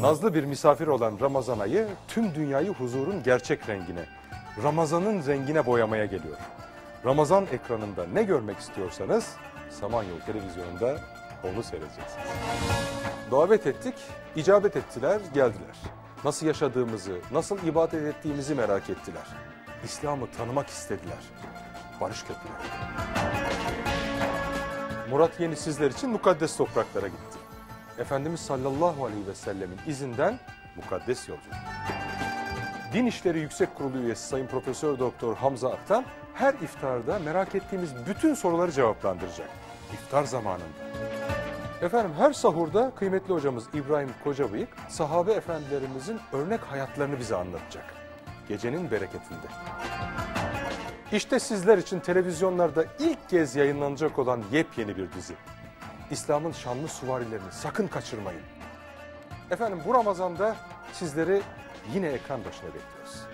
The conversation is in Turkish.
Nazlı bir misafir olan Ramazan ayı tüm dünyayı huzurun gerçek rengine, Ramazan'ın rengine boyamaya geliyor. Ramazan ekranında ne görmek istiyorsanız Samanyolu televizyonunda onu seyredeceksiniz. Davet ettik, icabet ettiler, geldiler. Nasıl yaşadığımızı, nasıl ibadet ettiğimizi merak ettiler. İslam'ı tanımak istediler. Barış köprüleri. Murat Yeni sizler için mukaddes topraklara gitti. Efendimiz sallallahu aleyhi ve sellemin izinden mukaddes yolculuk. Din İşleri Yüksek Kurulu üyesi Sayın Profesör Doktor Hamza Aktan her iftarda merak ettiğimiz bütün soruları cevaplandıracak. İftar zamanında. Efendim her sahurda kıymetli hocamız İbrahim Kocabıyık sahabe efendilerimizin örnek hayatlarını bize anlatacak. Gecenin bereketinde. İşte sizler için televizyonlarda ilk kez yayınlanacak olan yepyeni bir dizi. İslam'ın şanlı suvarilerini sakın kaçırmayın. Efendim bu Ramazan'da sizleri yine ekran başına bekliyoruz.